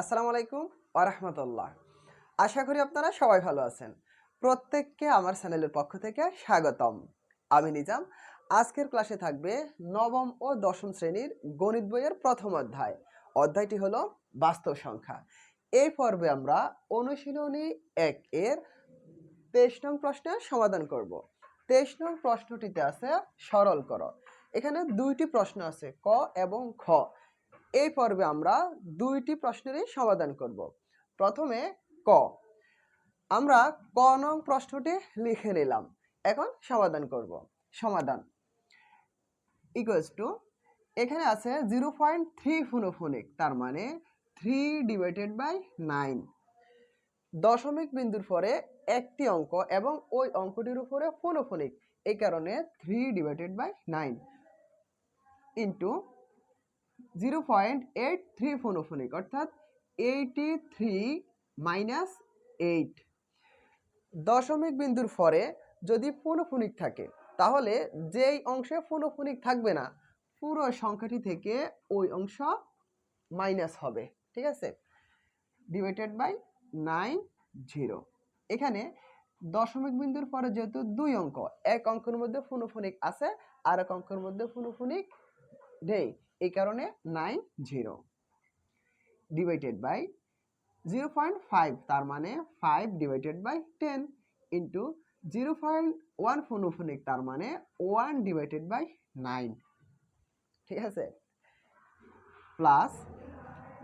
আসসালামু আলাইকুম ওরহমতুল্লাহ আশা করি আপনারা সবাই ভালো আছেন। প্রত্যেককে আমার চ্যানেলের পক্ষ থেকে স্বাগতম। আমি নিজাম। আজকের ক্লাসে থাকবে নবম ও দশম শ্রেণির গণিত বইয়ের প্রথম অধ্যায়। অধ্যায়টি হলো বাস্তব সংখ্যা। এই পর্বে আমরা অনুশীলনী এক এর তেইশ নং প্রশ্নের সমাধান করব। তেইশ নং প্রশ্নটিতে আছে সরল কর। এখানে দুইটি প্রশ্ন আছে, ক এবং খ। এই পর্বে আমরা দুইটি প্রশ্নেরই সমাধান করব। প্রথমে ক। আমরা ক নং প্রশ্নটি লিখে নিলাম। এখন সমাধান করব। সমাধান ইকুয়ালস টু এখানে আছে জিরো পয়েন্ট থ্রি ফুনোফোনিক, তার মানে থ্রি ডিভাইডেড বাই নাইন। দশমিক বিন্দুর পরে একটি অঙ্ক এবং ওই অঙ্কটির উপরে ফোনোফোনিক, এই কারণে three divided by nine. Into zero point eight three ফোনোফোনিক অর্থাৎ এইটি থ্রি মাইনাস এইট দশমিক বিন্দুর পরে যদি ফোনোফোনিক থাকে, তাহলে যেই অংশে ফোনোফোনিক থাকবে না, পুরো সংখ্যাটি থেকে ওই অংশ মাইনাস হবে, ঠিক আছে? ডিভাইডেড বাই নাইন জিরো এখানে দশমিক বিন্দুর পরে যেহেতু দুই অঙ্ক, এক অঙ্কের মধ্যে ফোনোফোনিক আছে, আর এক অঙ্কের মধ্যে ফোনোফোনিক নেই। এই কারণে nine zero divided by zero point five তার মানে five divided by ten into zero point one ফোনোফোনিক, তার মানে ওয়ান ডিভাইডেড বাই নাইন ঠিক আছে? Plus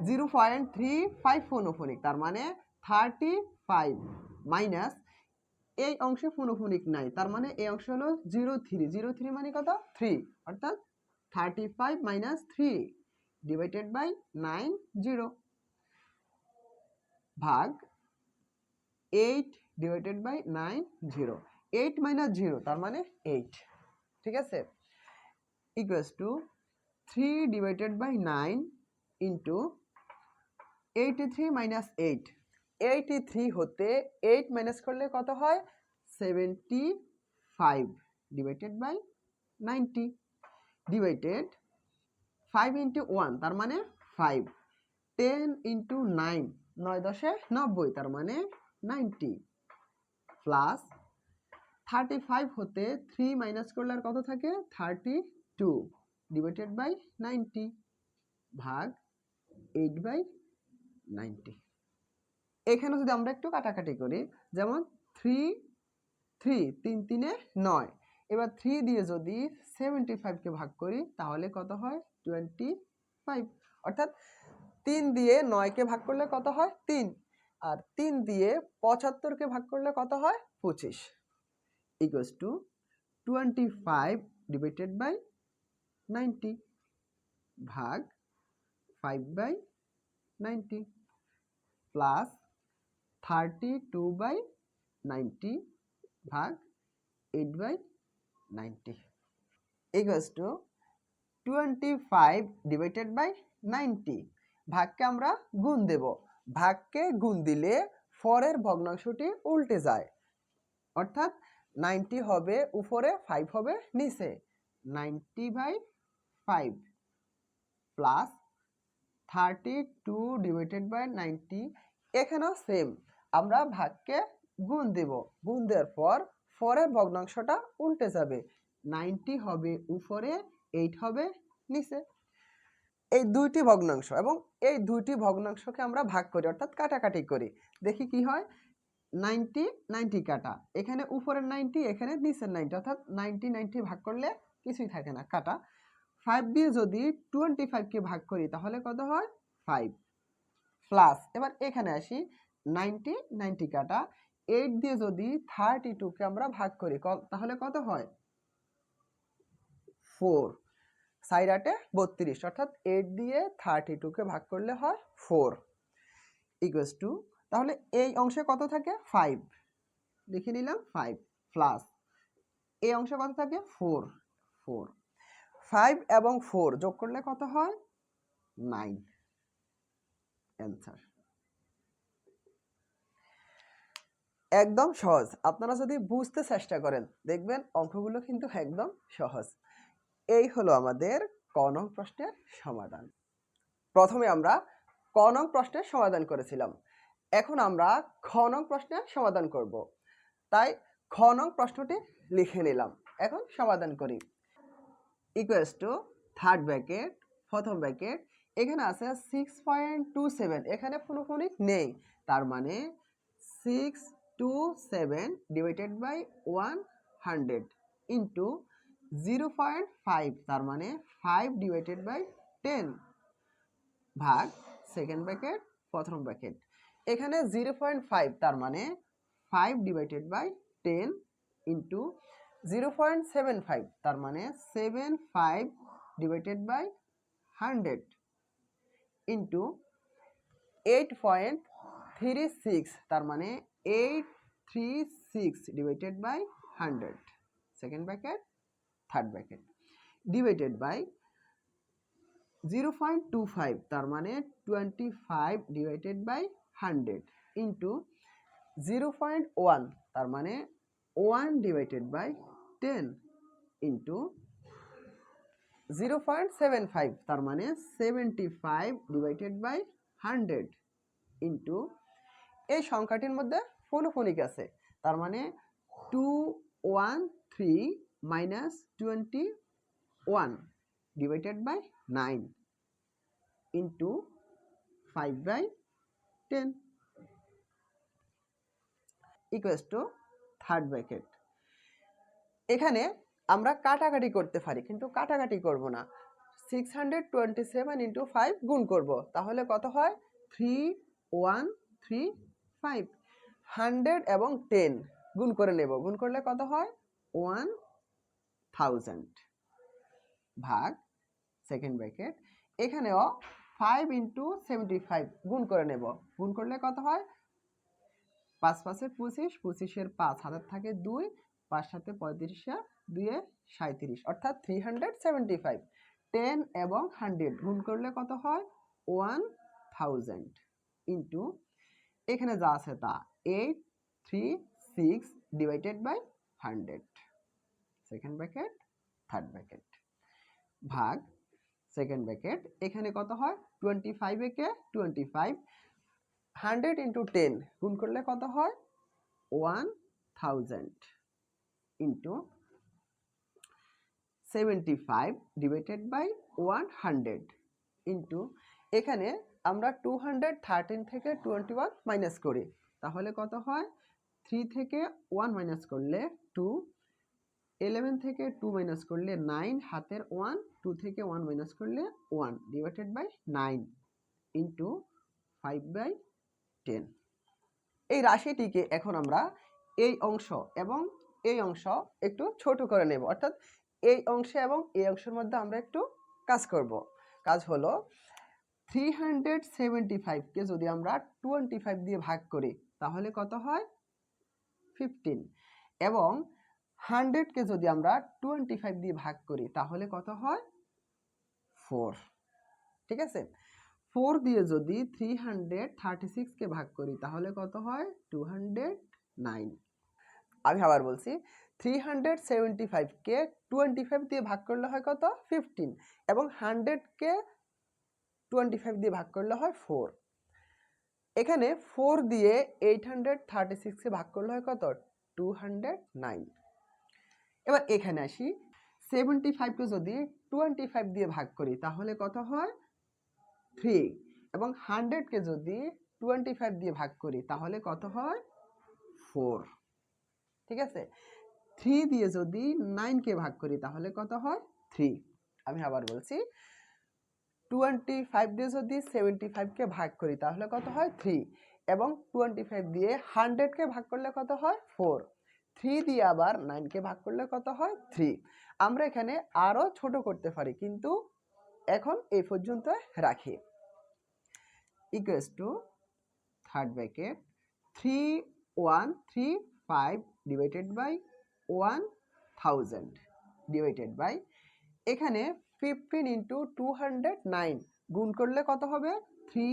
zero point three five ফোনোফোনিক, তার মানে থার্টি ফাইভ মাইনাস এই অংশে ফোনোফোনিক নাই, তার মানে এই অংশ হলো জিরো থ্রি জিরো থ্রি মানে কত? থ্রি অর্থাৎ thirty five minus three divided by nine zero ভাগ eight divided by nine zero eight minus zero তার মানে এইট ঠিক আছে? Equals to three divided by nine into eighty three minus eight eighty three হতে eight minus করলে কত হয়? Seventy five divided by ninety divided five into one তার মানে ফাইভ টেন ইন্টু নাইন নয় দশে নব্বই, তার মানে নাইনটি প্লাস থার্টি ফাইভ হতে থ্রি মাইনাস করলে আর কত থাকে? Thirty two divided by ninety ভাগ এইট বাই নাইনটি এখানে যদি আমরা একটু কাটাকাটি করি, যেমন থ্রি থ্রি তিন, তিনে নয়। এবার থ্রি দিয়ে যদি সেভেন্টি ফাইভকে ভাগ করি, তাহলে কত হয়? টোয়েন্টি ফাইভ অর্থাৎ তিন দিয়ে নয়কে ভাগ করলে কত হয়? তিন। আর তিন দিয়ে পঁচাত্তরকে ভাগ করলে কত হয়? পঁচিশ। Equals to twenty five divided by ninety ভাগ five by ninety plus thirty two by ninety ভাগ eight by ninety. Equals to twenty five divided by ninety. ভাগকে আমরা গুণ দেব। ভাগকে গুণ দিলে ফরের ভগ্নাংশটি উল্টে যায়। অর্থাৎ নাইনটি হবে উপরে ফাইভ হবে নিচে। Ninety by five plus thirty two divided by ninety, এখানেও সেম আমরা ভাগকে গুণ দেব। গুণ দেওয়ার পর ফরের ভগ্নাংশটা উল্টে যাবে। নাইনটি হবে উপরে, এইট হবে নিচে। এই দুইটি ভগ্নাংশ এবং এই দুইটি ভগ্নাংশকে আমরা ভাগ করি, অর্থাৎ কাটাকাটি করি। দেখি কি হয়? নাইনটি নাইনটি কাটা। এখানে উপরের নাইনটি, এখানে নিচের নাইনটি, অর্থাৎ নাইনটি নাইনটি ভাগ করলে কিছুই থাকে না, কাটা। ফাইভ দিয়ে যদি টোয়েন্টি ফাইভকে ভাগ করি, তাহলে কত হয়? ফাইভ। প্লাস, এবার এখানে আসি। নাইনটি নাইনটি কাটা। এইট দিয়ে যদি থার্টি টুকে আমরা ভাগ করি তাহলে কত হয়? ফোর সাইড আটে বত্রিশ, অর্থাৎ এইট দিয়ে থার্টি টুকে ভাগ করলে হয় ফোর ইকুয়ালস টু তাহলে এই অংশে কত থাকে? ফাইভ লিখে নিলাম ফাইভ প্লাস এই অংশে কত থাকে? ফোর ফোর ফাইভ এবং ফোর যোগ করলে কত হয়? নাইন অ্যান্সার একদম সহজ। আপনারা যদি বুঝতে চেষ্টা করেন, দেখবেন অঙ্কগুলো কিন্তু একদম সহজ। এই হলো আমাদের ক নং প্রশ্নের সমাধান। প্রথমে আমরা ক নং প্রশ্নের সমাধান করেছিলাম। এখন আমরা খ নং প্রশ্নের সমাধান করব। তাই খ নং প্রশ্নটি লিখে নিলাম। এখন সমাধান করি। ইকুয়াস টু থার্ড ব্র্যাকেট প্রথম ব্র্যাকেট এখানে আছে সিক্স পয়েন্ট টু সেভেন এখানে ফোনোফোনিক নেই। তার মানে six two seven divided by one hundred into zero point five তার মানে ফাইভ ডিভাইডেড বাই টেন ভাগ সেকেন্ড ব্র্যাকেট প্রথম ব্র্যাকেট এখানে জিরো পয়েন্ট ফাইভ তার মানে five divided by ten into zero point seven five তার মানে seven five divided by hundred into eight point three six তার মানে eight three six divided by hundred second bracket third bracket divided by zero point two five তার মানে twenty five divided by hundred into zero point one তার মানে one divided by ten into zero point seven five তার মানে seventy five divided by hundred into এই সংখ্যাটির মধ্যে ফোনোফোনিক আছে। তার মানে two one three minus twenty one divided by nine into five by ten equals to third bracket এখানে আমরা কাটাকাটি করতে পারি, কিন্তু কাটাকাটি করব না। Six hundred twenty seven into five গুণ করব, তাহলে কত হয়? Three one three five hundred এবং টেন গুণ করে নেব। গুণ করলে কত হয়? ওয়ান থাউজেন্ড ভাগ সেকেন্ড ব্র্যাকেট এখানেও ফাইভ ইন্টু সেভেন্টি ফাইভ গুণ করে নেব। গুণ করলে কত হয়? পাঁচ পাঁচে পঁচিশ, পঁচিশের পাঁচ হাতের থাকে দুই, পাঁচ সাথে পঁয়ত্রিশে দুয়ে সাঁত্রিশ অর্থাৎ three hundred seventy five ten এবং হান্ড্রেড গুণ করলে কত হয়? ওয়ান থাউজেন্ড ইন্টু এখানে যা আছে তা eight three six divided by hundred second bracket third bracket ভাগ সেকেন্ড ব্র্যাকেট এখানে কত হয়? টোয়েন্টি ফাইভ একে twenty five hundred into ten গুণ করলে কত হয়? One thousand into seventy five divided by one hundred into এখানে আমরা টু হান্ড্রেড থার্টিন থেকে টোয়েন্টি ওয়ান মাইনাস করি। তাহলে কত হয়? থ্রি থেকে ওয়ান মাইনাস করলে টু ইলেভেন থেকে টু মাইনাস করলে নাইন হাতের ওয়ান টু থেকে ওয়ান মাইনাস করলে one divided by nine into five by ten এই রাশিটিকে এখন আমরা এই অংশ এবং এই অংশ একটু ছোট করে নেব। অর্থাৎ এই অংশে এবং এই অংশের মধ্যে আমরা একটু কাজ করব। কাজ হলো থ্রি হান্ড্রেড সেভেন্টি ফাইভকে যদি আমরা টোয়েন্টি ফাইভ দিয়ে ভাগ করি, তাহলে কত হয়? ফিফটিন এবং হান্ড্রেডকে যদি আমরা টোয়েন্টি ফাইভ দিয়ে ভাগ করি, তাহলে কত হয়? ফোর ঠিক আছে? ফোর দিয়ে যদি থ্রি হান্ড্রেড থার্টি সিক্সকে ভাগ করি, তাহলে কত হয়? টু হান্ড্রেড নাইন আমি আবার বলছি থ্রি হান্ড্রেড সেভেন্টি ফাইভকে টোয়েন্টি ফাইভ দিয়ে ভাগ করলে হয় কত? ফিফটিন এবং হান্ড্রেডকে টোয়েন্টি ফাইভ দিয়ে ভাগ করলে হয় ফোর এখানে ফোর দিয়ে এইট হান্ড্রেড থার্টি সিক্সকে ভাগ করলে হয় কত? টু হান্ড্রেড নাইন এবার এখানে আসি। সেভেন্টি ফাইভকে যদি টোয়েন্টি ফাইভ দিয়ে ভাগ করি, তাহলে কত হয়? থ্রি এবং হান্ড্রেডকে যদি টোয়েন্টি ফাইভ দিয়ে ভাগ করি, তাহলে কত হয়? ফোর ঠিক আছে? থ্রি দিয়ে যদি নাইনকে ভাগ করি, তাহলে কত হয়? থ্রি আমি আবার বলছি টোয়েন্টি ফাইভ দিয়ে যদি সেভেন্টি ফাইভকে ভাগ করি, তাহলে কত হয়? থ্রি এবং টোয়েন্টি ফাইভ দিয়ে হান্ড্রেডকে ভাগ করলে কত হয়? ফোর থ্রি দিয়ে আবার নাইনকে ভাগ করলে কত হয়? থ্রি আমরা এখানে আরও ছোট করতে পারি, কিন্তু এখন এই পর্যন্ত রাখি। Equals to third bracket three one three five divided by one thousand divided by এখানে fifteen into two hundred nine গুণ করলে কত হবে? Three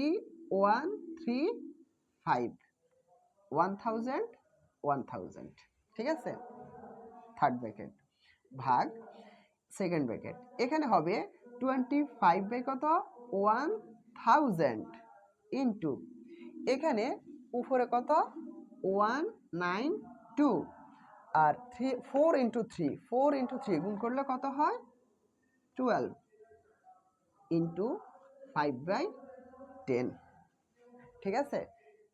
one three five one thousand one thousand ঠিক আছে? থার্ড ব্র্যাকেট ভাগ সেকেন্ড ব্র্যাকেট এখানে হবে টোয়েন্টি ফাইভ বাই কত? ওয়ান থাউজেন্ড ইন্টু এখানে উপরে কত? ওয়ান নাইন টু আর three four into three four into three গুণ করলে কত হয়? Twelve into five by ten ঠিক আছে?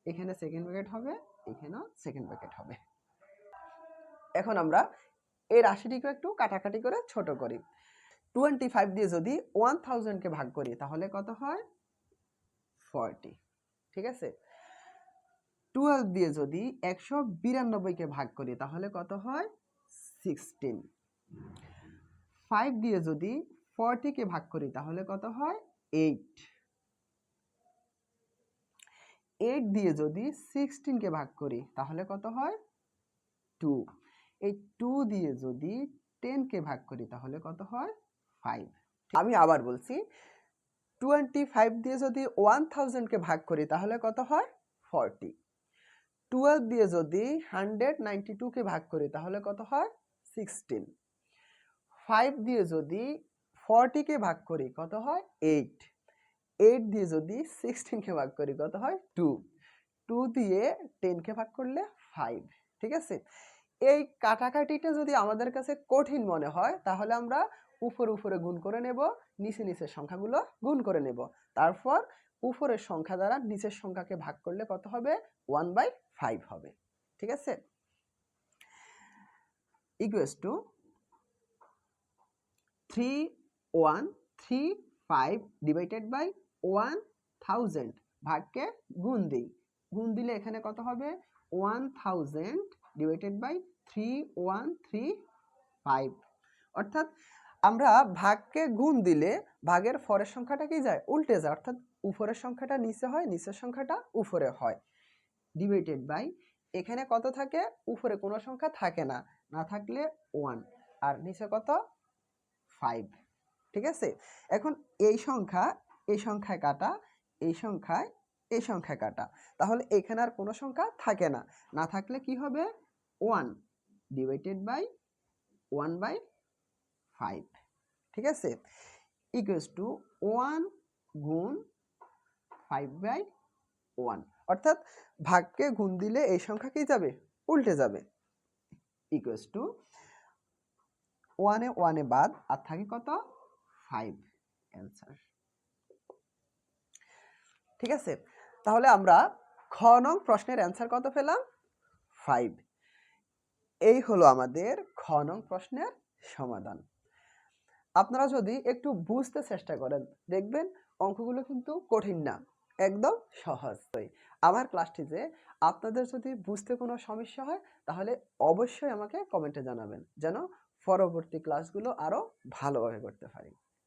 এখানে সেকেন্ড ব্র্যাকেট হবে, এখানেও সেকেন্ড ব্র্যাকেট হবে। এখন আমরা এই রাশিটিকে একটু কাটাকাটি করে ছোট করি। টোয়েন্টি ফাইভ দিয়ে যদি ওয়ান থাউজেন্ডকে ভাগ করি, তাহলে কত হয়? ফর্টি ঠিক আছে? টুয়েলভ দিয়ে যদি একশো বিরানব্বইকে ভাগ করি, তাহলে কত হয়? সিক্সটিন ফাইভ দিয়ে যদি ফর্টিকে ভাগ করি, তাহলে কত হয়? এইট এইট দিয়ে যদি সিক্সটিনকে ভাগ করি, তাহলে কত হয়? টু এই টু দিয়ে যদি টেনকে ভাগ করি, তাহলে কত হয়? ফাইভ আমি আবার বলছি টোয়েন্টি ফাইভ দিয়ে যদি ওয়ান থাউজেন্ডকে ভাগ করি, তাহলে কত হয়? ফর্টি টুয়েলভ দিয়ে যদি হান্ড্রেড নাইনটি টুকে ভাগ করি, তাহলে কত হয়? সিক্সটিন ফাইভ দিয়ে যদি ফর্টিকে ভাগ করি কত হয়? এইট এইট দিয়ে যদি সিক্সটিনকে ভাগ করি কত হয়? টু টু দিয়ে টেনকে ভাগ করলে ফাইভ ঠিক আছে? এই কাটাকাটিটা যদি আমাদের কাছে কঠিন মনে হয়, তাহলে আমরা উপরে উপরে গুণ করে নেব, নিচে নিচের সংখ্যাগুলো গুণ করে নেব। তারপর উপরের সংখ্যা দ্বারা নিচের সংখ্যাকে ভাগ করলে কত হবে? ওয়ান বাই ফাইভ হবে, ঠিক আছে? Equals to three one three five divided by one thousand ভাগকে গুণ দিই। গুণ দিলে এখানে কত হবে? One thousand divided by three one three five অর্থাৎ আমরা ভাগকে গুণ দিলে ভাগের ফরের সংখ্যাটা কি যায়? উল্টে যায়। অর্থাৎ উপরের সংখ্যাটা নিচে হয়, নিচের সংখ্যাটা উপরে হয়। ডিভাইডেড বাই এখানে কত থাকে? উপরে কোনো সংখ্যা থাকে না। না থাকলে ওয়ান আর নিচে কত? ফাইভ ঠিক আছে? এখন এই সংখ্যা, এই সংখ্যায় কাটা, এই সংখ্যায় এই সংখ্যায় কাটা। তাহলে এখানে আর কোনো সংখ্যা থাকে না। না থাকলে কি হবে? One divided by one by five ঠিক আছে? ইকুয়ালস টু ওয়ান গুণ ফাইভ বাই ওয়ান অর্থাৎ ভাগকে গুণ দিলে এই সংখ্যা কি যাবে? উল্টে যাবে। ইকুয়ালস টু ওয়ানে ওয়ানে বাদ, আর থাকে কত? ফাইভ অ্যান্সার ঠিক আছে? তাহলে আমরা খ নং প্রশ্নের অ্যান্সার কত পেলাম? ফাইভ এই হলো আমাদের খ নং প্রশ্নের সমাধান। আপনারা যদি একটু বুঝতে চেষ্টা করেন, দেখবেন অঙ্কগুলো কিন্তু কঠিন না, একদম সহজ। আমার ক্লাসটিতে আপনাদের যদি বুঝতে কোনো সমস্যা হয়, তাহলে অবশ্যই আমাকে কমেন্টে জানাবেন, যেন পরবর্তী ক্লাসগুলো আরও ভালোভাবে করতে পারি।